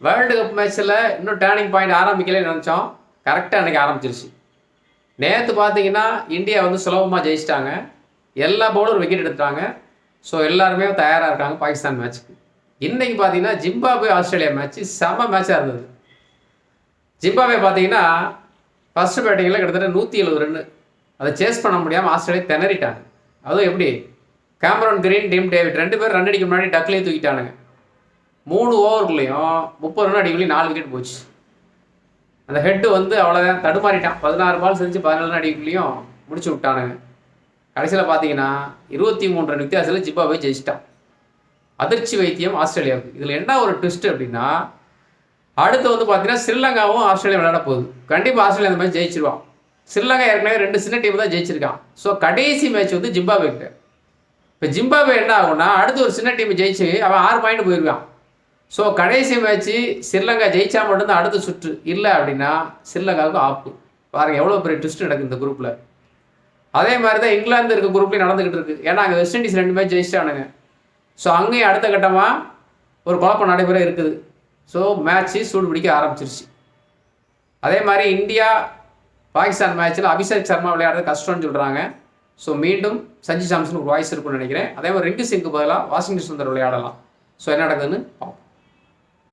World cup மேட்ச்சில் இன்னும் turning point ஆரம்பிக்கலன்னு நினச்சோம். கரெக்டாக அன்றைக்கி ஆரம்பிச்சிருச்சு. நேற்று பார்த்தீங்கன்னா இந்தியா வந்து சுலபமாக ஜெயிச்சிட்டாங்க. எல்லா பவுலரும் விக்கெட் எடுத்துட்டாங்க. ஸோ எல்லாருமே தயாராக இருக்காங்க பாகிஸ்தான் மேட்ச்சுக்கு இன்றைக்கி பார்த்தீங்கன்னா ஜிம்பாபே ஆஸ்திரேலியா மேட்ச் செம்ம மேட்சாக இருந்தது. ஜிம்பாபே பார்த்தீங்கன்னா ஃபஸ்ட்டு பேட்டிங்கில் கிட்டத்தட்ட நூற்றி எழுபது ரன்னு அதை சேஸ் பண்ண முடியாமல் ஆஸ்திரேலியா திணறிட்டாங்க. அதுவும் எப்படி? கேமரான் கிரீன் டீம் டேவிட் ரெண்டு பேர் ரன் அடிக்க முன்னாடி டக்லேயே தூக்கிட்டானுங்க. மூணு ஓவருக்குள்ளேயும் முப்பது ரன் அடிக்கலையும் நாலு விக்கெட் போச்சு. அந்த ஹெட்டு வந்து அவ்வளோதான் தடுமாறிட்டான். பதினாறு பால் செஞ்சு பதினாலு ரன் அடிக்கலையும் முடிச்சு விட்டானுங்க. கடைசியில் பார்த்தீங்கன்னா இருபத்தி மூணு ரன் வித்தியாசத்தில் போய் ஜெயிச்சிட்டான். அதிர்ச்சி வைத்தியம் ஆஸ்திரேலியாவுக்கு. இதில் என்ன ஒரு ட்விஸ்ட் அப்படின்னா அடுத்து வந்து பார்த்தீங்கன்னா ஸ்ரீலங்காவும் ஆஸ்திரேலியா விளையாட போகுது. கண்டிப்பாக ஆஸ்திரேலியா அந்த மாதிரி ஜெயிச்சிருவான். ஸ்ரீலங்கா ஏற்கனவே ரெண்டு சின்ன டீம் தான் ஜெயிச்சிருக்கான். ஸோ கடைசி மேட்ச் வந்து ஜிம்பாப்வேக்கு இப்போ ஜிம்பாபே என்ன ஆகும்னா அடுத்து ஒரு சின்ன டீம் ஜெயிச்சு அவன் ஆறு பாயிண்ட் போயிருக்கான். ஸோ கடைசி மேட்ச்சு ஸ்ரீலங்கா ஜெயிச்சா மட்டும்தான் அடுத்த சுற்று. இல்லை அப்படின்னா ஸ்ரீலங்காவுக்கு ஆப்பு. பாருங்க எவ்வளோ பெரிய ட்விஸ்ட் நடக்குது இந்த குரூப்பில் அதே மாதிரி தான் இங்கிலாந்து இருக்க குரூப்லேயும் நடந்துக்கிட்டு இருக்கு. ஏன்னா அங்கே வெஸ்ட் இண்டீஸ் ரெண்டு மேட்ச் ஜெயிச்சிட்டானுங்க. ஸோ அங்கேயும் அடுத்த கட்டமாக ஒரு குழப்பம் நடைபெற இருக்குது. ஸோ மேட்ச்சு சூடு பிடிக்க ஆரம்பிச்சிருச்சு. அதே மாதிரி இந்தியா பாகிஸ்தான் மேட்ச்சில் அபிஷேக் சர்மா விளையாடுறது கஷ்டம்னு சொல்கிறாங்க ஸோ மீண்டும் சஞ்சு சாம்சனுக்கு வாய்ஸ் இருக்கும்னு நினைக்கிறேன். அதே மாதிரி ரிங்கு சிங்க்கு பதிலாக வாஷிங்டன் சுந்தர் விளையாடலாம். ஸோ என்ன நடக்குதுன்னு பார்ப்போம்.